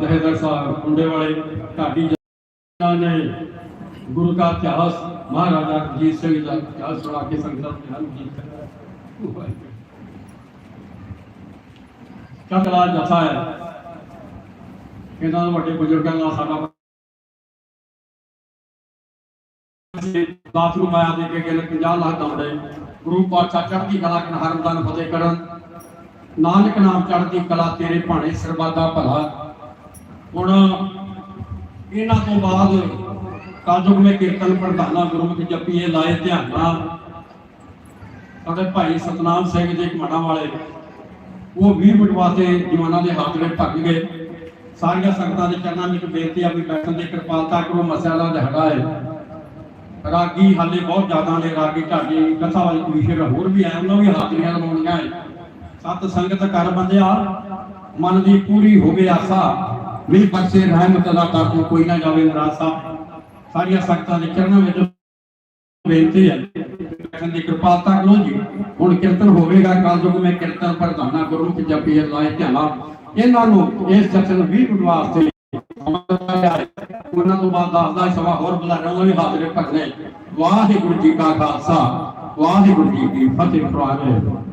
ਜਹੇਦਰ ਸਾਹਿਬ, ਮੁੰਡੇ ਵਾਲੇ, ਢਾਡੀ ਨੇ ਗੁਰੂ ਦਾ ਇਤਿਹਾਸ, ਮਹਾਰਾਜਾ ਰਣਜੀਤ ਸਿੰਘ ਦਾ ਇਤਿਹਾਸ ਸੁਣਾ ਕੇ ਸੰਗਤਾਂ ਨੂੰ ਗਿਆਨ ਦਿੱਤਾ ਕਤਲਾ ਜਥਾ ਹੈ। ਇਹਨਾਂ ਵੱਡੇ ਬਜ਼ੁਰਗਾਂ ਨਾਲ ਸਾਡਾ ਦਾਤ ਨੂੰ ਮਾਇਆ ਦੇ ਕੇ ਗਏ 50 ਲੱਖ ਦੌੜੇ ਗੁਰੂ ਪਾਤਸ਼ਾਹ ਚੜ੍ਹਦੀ ਕਲਾ ਕਨ ਹਰਮਦਾਨ ਫਤਿਹ ਕਰਨ। ਨਾਨਕ ਨਾਮ ਚੜ੍ਹਦੀ ਕਲਾ ਤੇਰੇ ਭਾਣੇ ਸਰਬਾਦਾ ਭਲਾ। ਹੁਣ ਇਹਨਾਂ ਤੋਂ ਬਾਅਦ ਕਾਜੁਗ ਕੀਰਤਨ ਪ੍ਰਧਾਨਾ ਗੁਰਮੁਖ ਜਪੀਏ ਲਾਏ ਧਿਆਨਾ ਸਾਡੇ ਭਾਈ ਸਤਨਾਮ ਸਿੰਘ ਜੀ ਕਮਾਣਾ ਵਾਲੇ, ਉਹ 20 ਮਿੰਟ ਜਵਾਨਾਂ ਦੇ ਹੱਥ ਵਿੱਚ ਭੱਜ ਗਏ। ਸਾਰੀਆਂ ਸੰਗਤਾਂ ਦੇ ਚਰਨਾਂ ਵਿੱਚ ਬੇਨਤੀ ਆ ਵੀ ਬੈਠਣ ਦੀ ਕਿਰਪਾਲਤਾ ਕਰੋ ਮਸਿਆਲਾ ਦਿਹਾੜਾ ਹੈ। ਰਾਗੀ ਹਾਲੇ ਬਹੁਤ ਜ਼ਿਆਦਾ ਨੇ, ਰਾਗੀ ਢਾਡੀ ਕਥਾ ਵਾਲੀ ਕਮਿਸ਼ਨ ਹੋਰ ਵੀ ਆਏ ਉਹਨਾਂ ਵੀ ਹਾਜ਼ਰੀਆਂ ਲਵਾਉਣੀਆਂ ਹੈ ਸਤ ਸੰਗਤ ਕਰ ਬੰਦਿਆ, ਮਨ ਦੀ ਪੂਰੀ ਹੋਵੇ ਆਸਾ। ਵੀ ਬਖਸ਼ੇ ਰਹਿਮਤ ਦਾ ਕਰ ਤੂੰ, ਕੋਈ ਨਾ ਜਾਵੇ ਨਿਰਾਸਾ ਸਾਰੀਆਂ ਸੰਗਤਾਂ ਦੇ ਚਰਨਾਂ ਵਿੱਚ ਬੇਨਤੀ ਹੈ। ਬੈਠਣ ਦੀ ਕਿਰਪਾਲਤਾ ਕਰੋ ਜੀ। ਹੁਣ ਕੀਰਤਨ ਹੋਵੇਗਾ ਕੱਲ ਜੋ ਮੈਂ ਕੀਰਤਨ ਪ੍ਰਧਾਨਾ ਗੁਰਮੁਖ ਜਪੀ ਲਾਏ ਧਿਆਨਾ। ਇਹਨਾਂ ਨੂੰ ਇਸ ਜਥਨ ਨੂੰ 20 ਮਿੰਟ ਉਹਨਾਂ ਤੋਂ ਬਾਅਦ ਦਸ ਸਵਾ ਹੋਰ ਬੁਲਾਣਾ ਉਹਨਾਂ ਵੀ ਹਾਜ਼ਰ ਭਰਨੇ। ਵਾਹਿਗੁਰੂ ਜੀ ਕਾ ਖਾਲਸਾ, ਵਾਹਿਗੁਰੂ ਜੀ ਕੀ ਫਤਿਹ ਫਰਾਵੇ